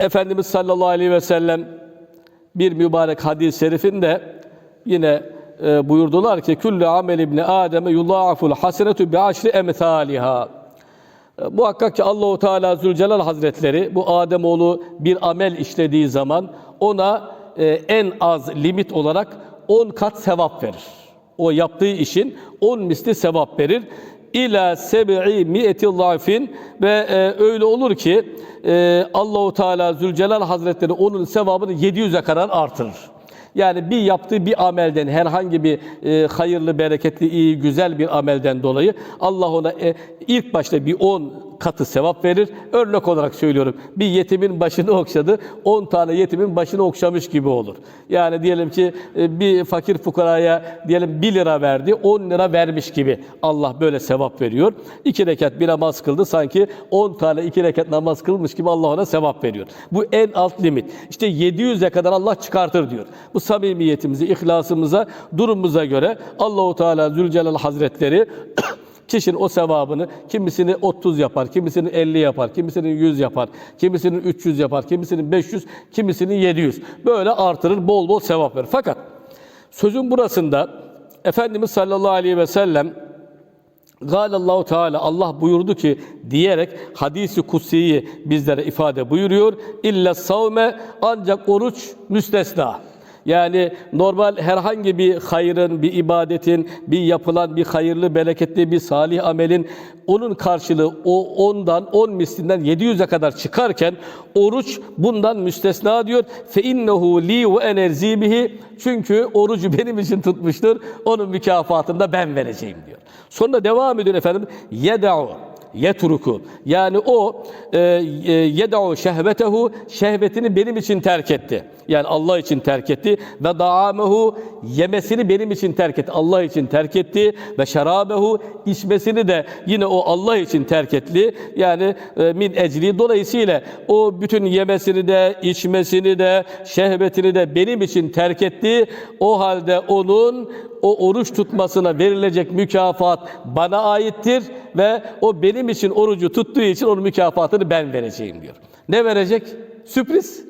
Efendimiz sallallahu aleyhi ve sellem bir mübarek hadis-i şerifinde yine e, buyurdular ki küllü amel ibni ademe yudâful hasenetu bi aşri emthâliha. E, Muhakkak ki Allahu Teala Zülcelal Hazretleri bu Ademoğlu bir amel işlediği zaman ona e, en az limit olarak 10 kat sevap verir. O yaptığı işin 10 misli sevap verir. İla seb'i mi'eti zafin ve e, öyle olur ki e, Allahu Teala Zülcelal Hazretleri onun sevabını 700'e kadar artırır. Yani bir yaptığı bir amelden herhangi bir e, hayırlı, bereketli, iyi, güzel bir amelden dolayı Allah ona e, ilk başta bir 10 katı sevap verir. Örnek olarak söylüyorum. Bir yetimin başını okşadı. 10 tane yetimin başını okşamış gibi olur. Yani diyelim ki e, bir fakir fukaraya diyelim 1 lira verdi. 10 lira vermiş gibi Allah böyle sevap veriyor. 2 rekat bir namaz kıldı. Sanki 10 tane 2 rekat namaz kılmış gibi Allah ona sevap veriyor. Bu en alt limit. İşte 700'e kadar Allah çıkartır diyor. Bu samimiyetimizi, ihlasımıza, durumumuza göre Allahu Teala Zülcelal Hazretleri Kişinin o sevabını kimisini 30 yapar, kimisini 50 yapar, kimisinin 100 yapar, kimisinin 300 yapar, kimisinin 500, kimisinin 700. Böyle artırır, bol bol sevap verir. Fakat sözün burasında Efendimiz sallallahu aleyhi ve sellem Allahu Teala Allah buyurdu ki diyerek hadisi kutsiyi bizlere ifade buyuruyor. İlla savme ancak oruç müstesna. Yani normal herhangi bir hayrın, bir ibadetin, bir yapılan bir hayırlı, bereketli bir salih amelin onun karşılığı o ondan, on mislinden 700'e kadar çıkarken oruç bundan müstesna diyor. Fe innehu li ve enerzi bihi. Çünkü orucu benim için tutmuştur. Onun mükafatını da ben vereceğim diyor. Sonra devam ediyor efendim. Yeda'u yetruku. Yani o e, e, şehvetehu şehvetini benim için terk etti. Yani Allah için terk etti ve daamehu yemesini benim için terk etti. Allah için terk etti ve şerabehu içmesini de yine o Allah için terk etti. Yani e, min ecli dolayısıyla o bütün yemesini de içmesini de şehvetini de benim için terk etti. O halde onun o oruç tutmasına verilecek mükafat bana aittir ve o benim için orucu tuttuğu için onun mükafatını ben vereceğim diyor. Ne verecek? Sürpriz.